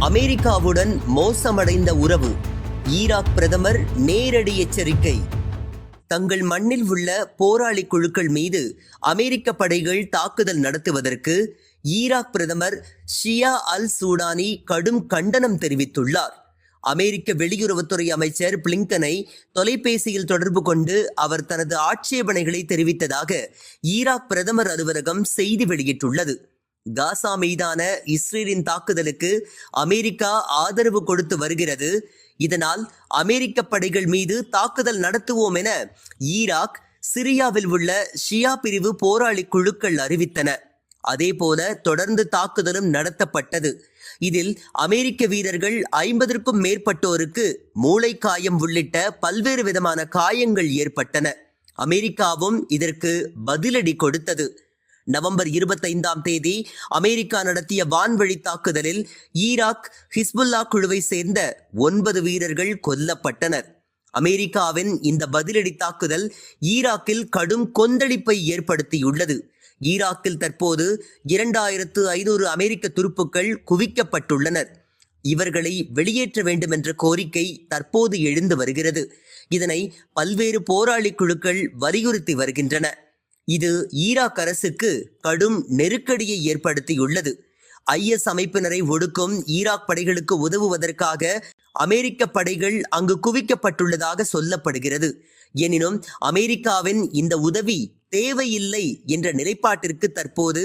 அமெரிக்காவுடன் மோசமடைந்த உறவு. ஈராக் பிரதமர் நேரடி எச்சரிக்கை. தங்கள் மண்ணில் உள்ள போராளி குழுக்கள் மீது அமெரிக்க படைகள் தாக்குதல் நடத்துவதற்கு ஈராக் பிரதமர் ஷியா அல் சூடானி கடும் கண்டனம் தெரிவித்துள்ளார். அமெரிக்க வெளியுறவுத்துறை அமைச்சர் பிளிங்கனை தொலைபேசியில் தொடர்பு கொண்டு அவர் தனது ஆட்சேபனைகளை தெரிவித்ததாக ஈராக் பிரதமர் அலுவலகம் செய்தி வெளியிட்டுள்ளது. காசா மீதான இஸ்ரேலின் தாக்குதலுக்கு அமெரிக்கா ஆதரவு கொடுத்து வருகிறது. இதனால் அமெரிக்க படைகள் மீது தாக்குதல் நடத்துவோம் என ஈராக் சிரியாவில் உள்ள ஷியா பிரிவு போராளி குழுக்கள் அறிவித்தன. அதேபோல தொடர்ந்து தாக்குதலும் நடத்தப்பட்டது. இதில் அமெரிக்க வீரர்கள் ஐம்பதற்கும் மேற்பட்டோருக்கு மூளை காயம் உள்ளிட்ட பல்வேறு விதமான காயங்கள் ஏற்பட்டன. அமெரிக்காவும் இதற்கு பதிலடி கொடுத்தது. நவம்பர் இருபத்தைந்தாம் தேதி அமெரிக்கா நடத்திய வான்வழி தாக்குதலில் ஈராக் ஹிஸ்புல்லா குழுவை சேர்ந்த ஒன்பது வீரர்கள் கொல்லப்பட்டனர். அமெரிக்காவின் இந்த பதிலடி தாக்குதல் ஈராக்கில் கடும் கொந்தளிப்பை ஏற்படுத்தியுள்ளது. ஈராக்கில் தற்போது இரண்டாயிரத்து ஐநூறு அமெரிக்க துருப்புக்கள் குவிக்கப்பட்டுள்ளனர். இவர்களை வெளியேற்ற வேண்டும் என்ற கோரிக்கை தற்போது எழுந்து வருகிறது. இதனை பல்வேறு போராளி குழுக்கள் வலியுறுத்தி வருகின்றன. இது ஈராக் அரசுக்கு கடும் நெருக்கடியை ஏற்படுத்தியுள்ளது. ஐஎஸ் அமைப்பினரை ஒடுக்கும் ஈராக் படைகளுக்கு உதவுவதற்காக அமெரிக்க படைகள் அங்கு குவிக்கப்பட்டுள்ளதாக சொல்லப்படுகிறது. எனினும் அமெரிக்காவின் இந்த உதவி தேவையில்லை என்ற நிலைப்பாட்டிற்கு தற்போது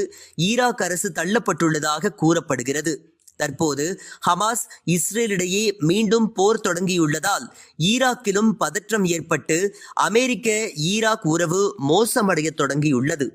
ஈராக் அரசு தள்ளப்பட்டுள்ளதாக கூறப்படுகிறது. தற்போது ஹமாஸ் இஸ்ரேலிடையே மீண்டும் போர் தொடங்கியுள்ளதால் ஈராக்கிலும் பதற்றம் ஏற்பட்டு அமெரிக்க ஈராக் உறவு மோசமடைய தொடங்கியுள்ளது.